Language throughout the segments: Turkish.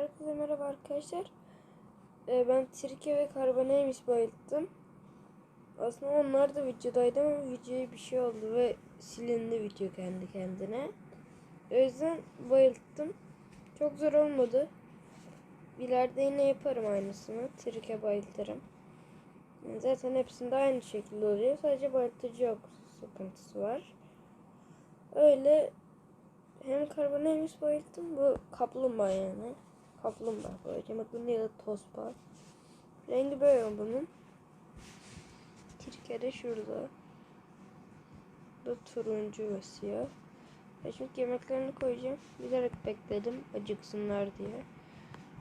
Herkese merhaba arkadaşlar. Ee, ben Trike ve Karbonemiş bayılttım. Aslında onlar da videodaydı ama videoya bir şey oldu ve silindi video kendi kendine. O yüzden bayılttım. Çok zor olmadı. İleride yine yaparım aynısını. Trike bayıltırım. Zaten hepsinde aynı şekilde oluyor. Sadece bayıltıcı yok sıkıntısı var. Öyle hem karbonaymış bayılttım. Bu kaplumbağa yani. Kaplumbağa koyacağım. Bakın ya da tospa. Rengi böyle bunun. Türkiye'de şurada. Bu turuncu ve siyah. Ya çünkü yemeklerini koyacağım. Bilerek bekledim acıksınlar diye.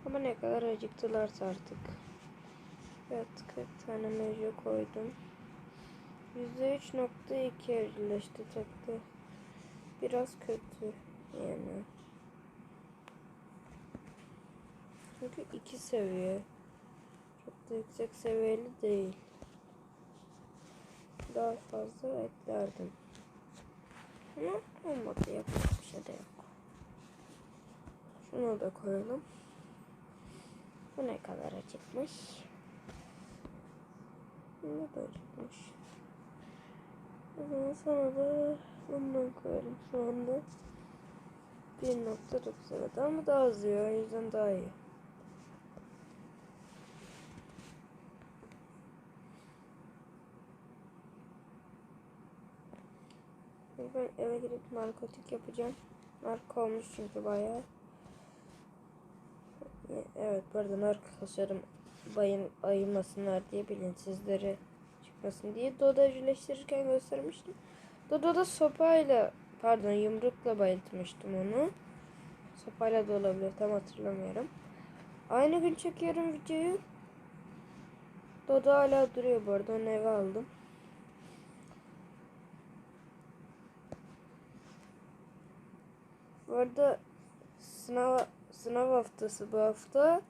Ama ne kadar acıktılarsa artık. Evet 40 tane mevcut koydum. %3.2 evcilleşti tekte. Biraz kötü yani. Çünkü iki seviye. Çok da yüksek seviyeli değil. Daha fazla eklerdim. Ama olmadı yapacak bir şey de yok. Şunu da koyalım. Bu ne kadar acıkmış? Bu da acıkmış. O zaman sonra da bundan koyalım şu anda. 1.9 evet ama daha az yiyor. O yüzden daha iyi. Ben eve gidip narkotik yapacağım. Narko olmuş çünkü bayağı. Evet bu arada narko kasıyorum. Bayım, ayılmasınlar diye bilinçsizleri çıkmasın diye. Doda evcilleştirirken göstermiştim. Dodo'da sopayla pardon yumrukla bayıltmıştım onu. Sopayla da olabilir tam hatırlamıyorum. Aynı gün çekiyorum videoyu. Dodo hala duruyor bu arada onu eve aldım. Arada sınav sınav haftası bu hafta.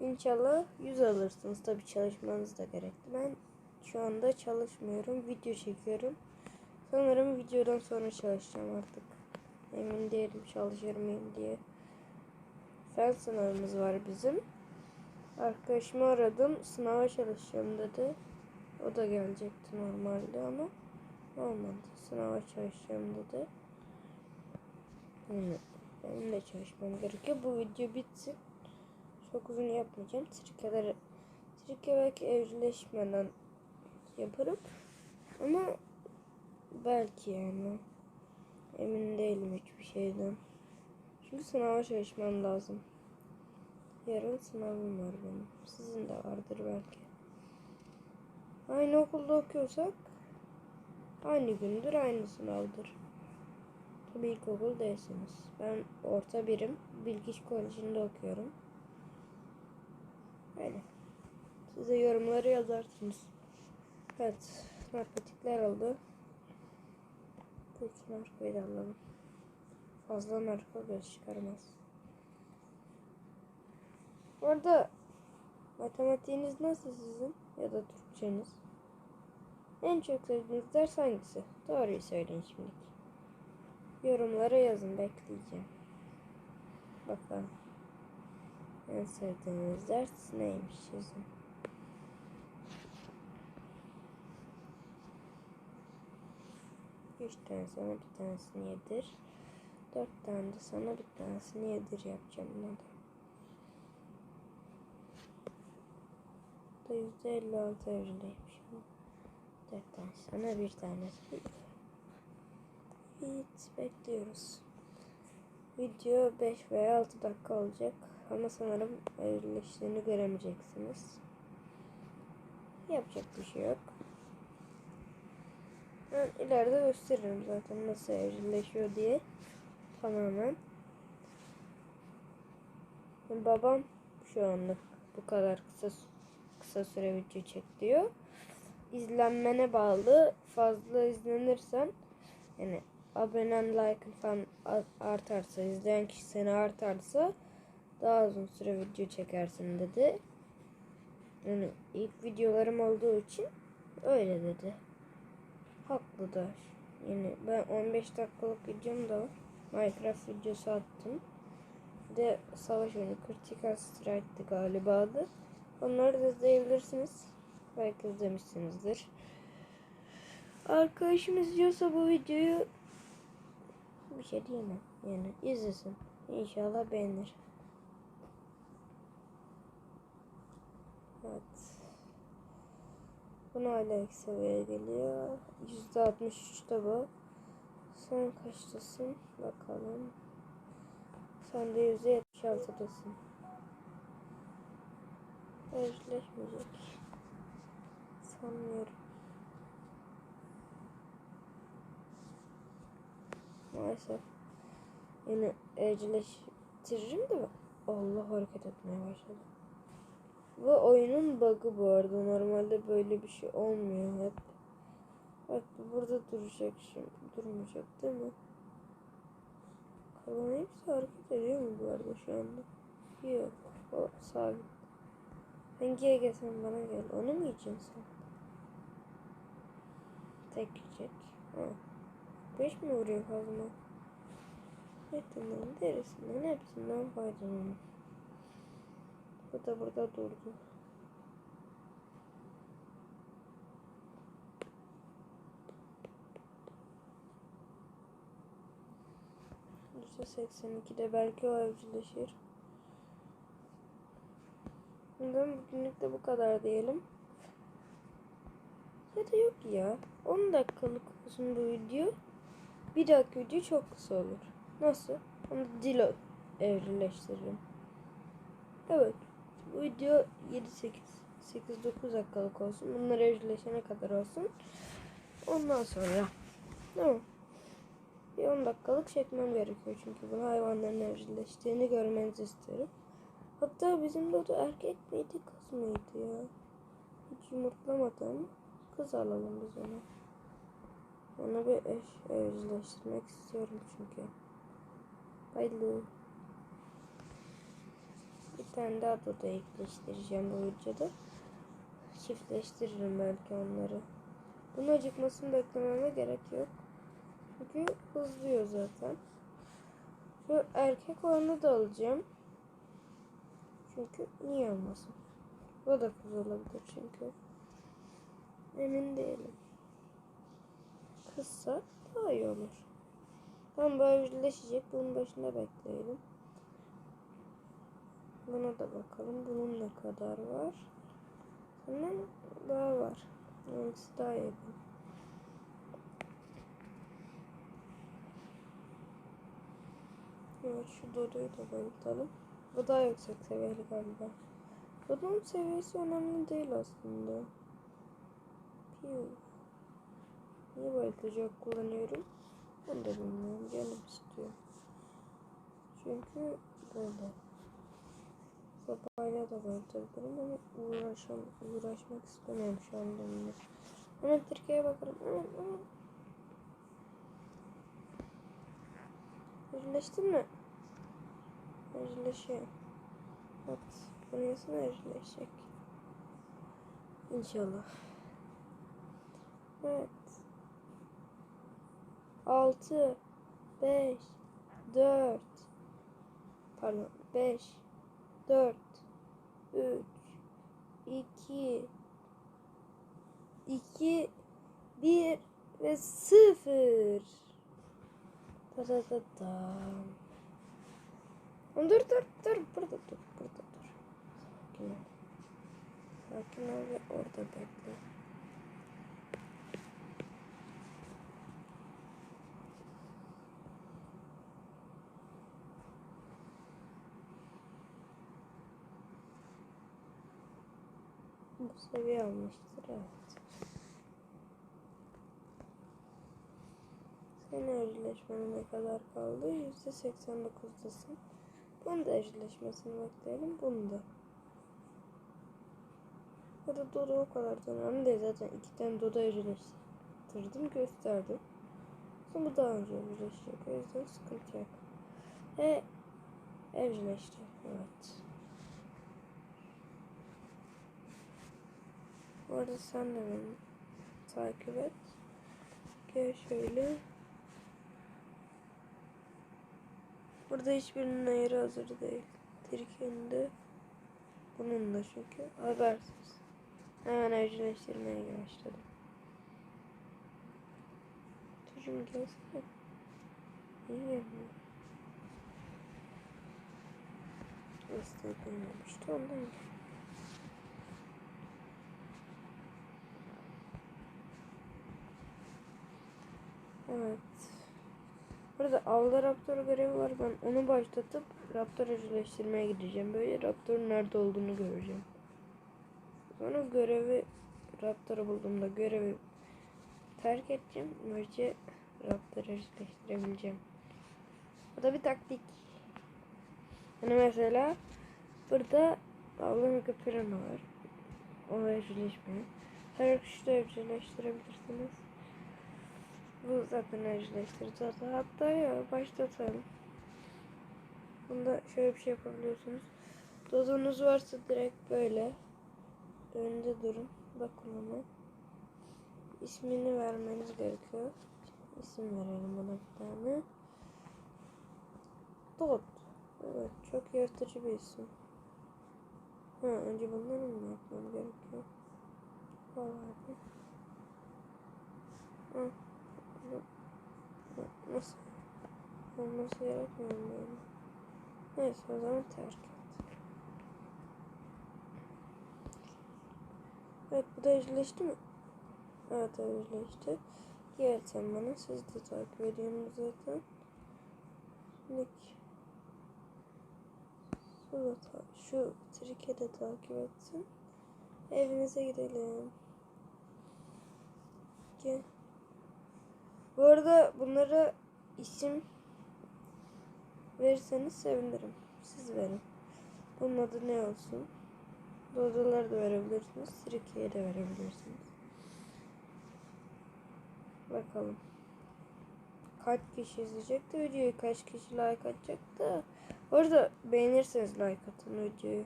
İnşallah 100 alırsınız. Tabi çalışmanız da gerekli. Ben şu anda çalışmıyorum. Video çekiyorum. Sanırım videodan sonra çalışacağım artık. Emin değilim çalışır mıyım diye. Fen sınavımız var bizim. Arkadaşımı aradım. Sınava çalışacağım dedi. O da gelecekti normalde ama olmadı. Sınava çalışacağım dedi. Benim de çalışmam gerekiyor. Bu video bitsin. Çok uzun yapmayacağım. Trikeleri trike belki evcilleşmeden yaparım. Ama belki yani. Emin değilim hiçbir şeyden. Çünkü sınava çalışmam lazım. Yarın sınavım var benim. Sizin de vardır belki. Aynı okulda okuyorsak aynı gündür aynı sınavdır. Tabii ilkokul değilsiniz. Ben orta birim Bilgiç Koleji'nde okuyorum. Öyle. Size yorumları yazarsınız. Evet. Narkotikler oldu. Peki narkoyu da alalım. Fazla narko göz çıkarmaz. Bu arada matematiğiniz nasıl sizin? Ya da Türkçeniz? En çok sevdiğiniz ders hangisi? Doğruyu söyleyin şimdilik. Yorumlara yazın bekleyeceğim. Bakalım. En sevdiğiniz ders neymiş sizin? Üç tane sana bir tanesini yedir. Dört tane de sana bir tanesini yedir yapacağım buna da. Da yüzde elli altı evcileymiş. Dört tane sana bir tanesi. Evet bekliyoruz. Video 5 veya 6 dakika olacak. Ama sanırım evcilleştiğini göremeyeceksiniz. Yapacak bir şey yok. Ben ileride gösteririm zaten nasıl evcilleşiyor diye. Tamamen. Babam şu anlık bu kadar kısa kısa süre video çek diyor. İzlenmene bağlı. Fazla izlenirsen yani abonen like falan artarsa izleyen kişi seni artarsa daha uzun süre video çekersin dedi. Yani ilk videolarım olduğu için öyle dedi. Haklı da. Yani ben 15 dakikalık videom da. Minecraft videosu attım. Bir de savaş oyunu Critical Strike'dı galiba adı. Onları da izleyebilirsiniz. Belki izlemişsinizdir. Arkadaşımız izliyorsa bu videoyu bir şey diyemem. Yani izlesin. İnşallah beğenir. Evet. Bunu hala ilk seviyeye geliyor. %63'te bu. Sen kaçtasın? Bakalım. Sen de %76'dasın. Özleşmeyecek. Sanmıyorum. Maalesef. Yani evcilleştiririm de Allah hareket etmeye başladı. Bu oyunun bug'ı bu arada. Normalde böyle bir şey olmuyor hep. Bak bu burada duracak şimdi. Durmayacak değil mi? Kalan hepsi hareket ediyor mu bu arada şu anda? Yok. O sabit. Hangiye gelsen bana gel. Onu mu yiyeceksin sen? Tek yiyecek. Ha. Beş mi vuruyor kazma? Etinden, derisinden, hepsinden faydalanın. Bu da burada durdu. %82'de belki o evcilleşir. Bundan bugünlük de bu kadar diyelim. Ya da yok ya. 10 dakikalık olsun bu video. Bir dahaki video çok kısa olur. Nasıl? Onu dil evrileştiririm. Evet. Bu video 7-8 8-9 dakikalık olsun. Bunlar evrileşene kadar olsun. Ondan sonra. Tamam. Bir 10 dakikalık çekmem gerekiyor çünkü bu hayvanların evcilleştiğini görmenizi isterim. Hatta bizim Dodo erkek miydi kız mıydı ya? Hiç yumurtlamadı ama kız alalım biz ona. Ona bir eş evcilleştirmek istiyorum çünkü. Haydi. Bir tane daha Dodo ekleştireceğim bu videoda. Çiftleştiririm belki onları. Bunun acıkmasını beklememe gerek yok. Çünkü hızlıyor zaten. Şu erkek olanı da alacağım. Çünkü niye olmasın? O da kız olabilir çünkü. Emin değilim. Kızsa daha iyi olur. Tam bu evcilleşecek. Bunun başında bekleyelim. Buna da bakalım. Bunun ne kadar var? Hemen daha var. Hangisi daha yakın? Evet şu Dodo'yu da boyatalım. Bu daha yüksek seviyeli galiba. Dodo'nun seviyesi önemli değil aslında. Piu. Niye boyatacak kullanıyorum? Ben de bilmiyorum. Canım istiyor. Çünkü böyle. Sopayla da boyatabilirim ama uğraşam, uğraşmak istemiyorum şu anda. Hemen Türkiye'ye bakarım. Birleştin mi? Birleşiyor. Evet. Burası birleşecek. İnşallah. Evet. 6 5 4 Pardon 5 4 3 2 2 1 ve 0 Da da da da. Dur dur dur burada dur burada dur. Sakin ol. Sakin ol ve orada bekle. Seviye almıştır evet. Senin evcilleşmene ne kadar kaldı? %89'dasın. Bunun da evcilleşmesini bekleyelim. Bunu da. Ya da Dodo o kadar da önemli değil. Zaten iki tane Dodo evcilleştirdim. Gösterdim. Sonra bu daha önce evcilleşecek. O yüzden sıkıntı yok. E evcilleşti. Evet. Bu arada sen de beni takip et. Gel şöyle. Burada hiçbirinin ayarı hazır değil. Türkiye'nin de bunun da çünkü habersiz. Hemen evcilleştirmeye başladım. Çocuğum gelsene. İyi gelmiyor. İstediğim işte ondan gel. Evet. Burada avda raptor görevi var. Ben onu başlatıp raptor evcilleştirmeye gideceğim. Böyle raptorun nerede olduğunu göreceğim. Sonra görevi raptoru bulduğumda görevi terk edeceğim. Böylece raptoru evcilleştirebileceğim. Bu da bir taktik. Hani mesela burada avlı mikropirana var. O evcilleşmiyor. Her kuşu da evcilleştirebilirsiniz. Bu zaten evcilleştirici Hatta ya başlatalım. Bunda şöyle bir şey yapabiliyorsunuz. Dozunuz varsa direkt böyle önünde durun. Bakın ona. İsmini vermeniz gerekiyor. İsim verelim buna bir tane. Dot. Evet çok yaratıcı bir isim. Ha önce bunları mı yapmam gerekiyor? Vallahi. Ha. Nasıl? Olması gerekmiyor böyle? Neyse o zaman terk et. Evet bu da evcilleşti mi? Evet. Gel sen bana siz de takip ediyorsunuz zaten. Nick. Şu, şu trike de takip etsin. Evinize gidelim. Gel. Bu arada bunlara isim verirseniz sevinirim. Siz verin. Bunun adı ne olsun? Dodalar da verebilirsiniz. Sirke'ye de verebilirsiniz. Bakalım. Kaç kişi izleyecek de videoyu, kaç kişi like atacak da. Bu arada beğenirseniz like atın videoyu.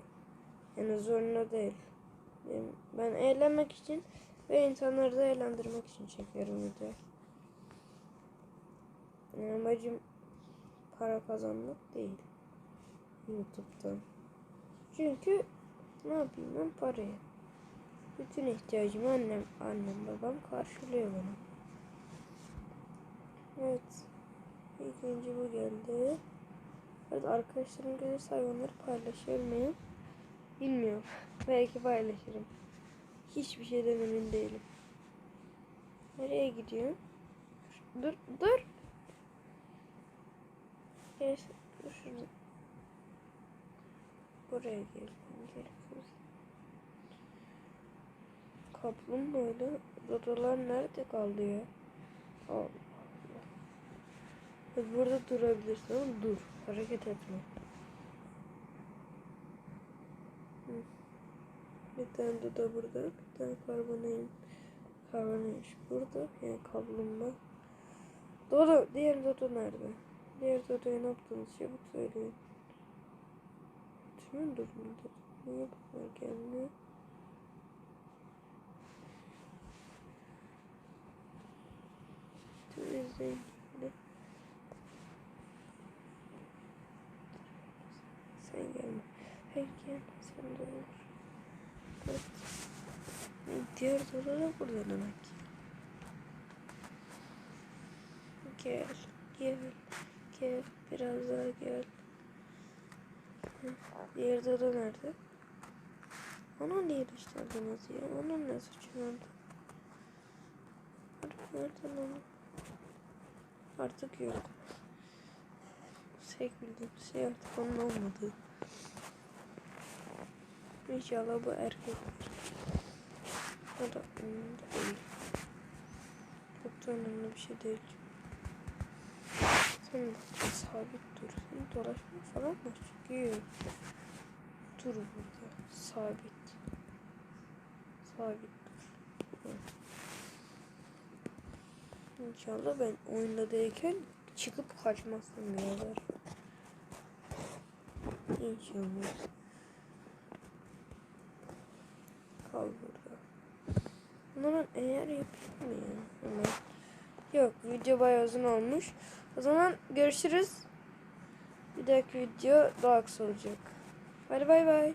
Yani zorunda değil. Ben eğlenmek için ve insanları da eğlendirmek için çekiyorum videoyu. Amacım para kazanmak değil. YouTube'dan. Çünkü ne yapayım ben paraya. Bütün ihtiyacımı annem, annem babam karşılıyor bana. Evet. İlk önce bu geldi. Evet arkadaşlarım gelirse hayvanları paylaşır mıyım? Bilmiyorum. Belki paylaşırım. Hiçbir şeyden emin değilim. Nereye gidiyor? Dur, dur. Dur şurada. Buraya gelmem gerekiyor. Kaplumbağayla dodolar nerede kaldı ya? Allah Allah. Burada durabilirsin ama dur. Hareket etme. Bir tane dodo burada. Bir tane karbonayım. Karbonaymış burada. Yani kaplumbağa. Dodo. Diğer dodo nerede? Diğer dodoya ne yaptınız? Çabuk söyleyin. Şunun durumunda. Niye bunlar gelmiyor? Temizleyin. Sen gelme. Hayır gelme. Sen de olur. Evet. Diğer soru da burada demek. Gel. Gel. Gel. Biraz daha gel. Diğer soru nerede? Ona niye dışladınız ya? Onun ne suçu vardı? Nereden onu? Artık yok. Tek bildiğim şey artık onun olmadığı. İnşallah bu erkek. O da önemli değil. Çok da önemli bir şey değil. Sen sabit dur. Sen dolaşma falan mı? Çünkü dur burada. Sabit. Sabit dur. İnşallah ben oyunda çıkıp kaçmazsın diyorlar. İnşallah. Kal burada. Bunları eğer yapayım mı ya? Yok video bayağı uzun olmuş. O zaman görüşürüz. Bir dahaki video daha kısa olacak. Hadi bay bay.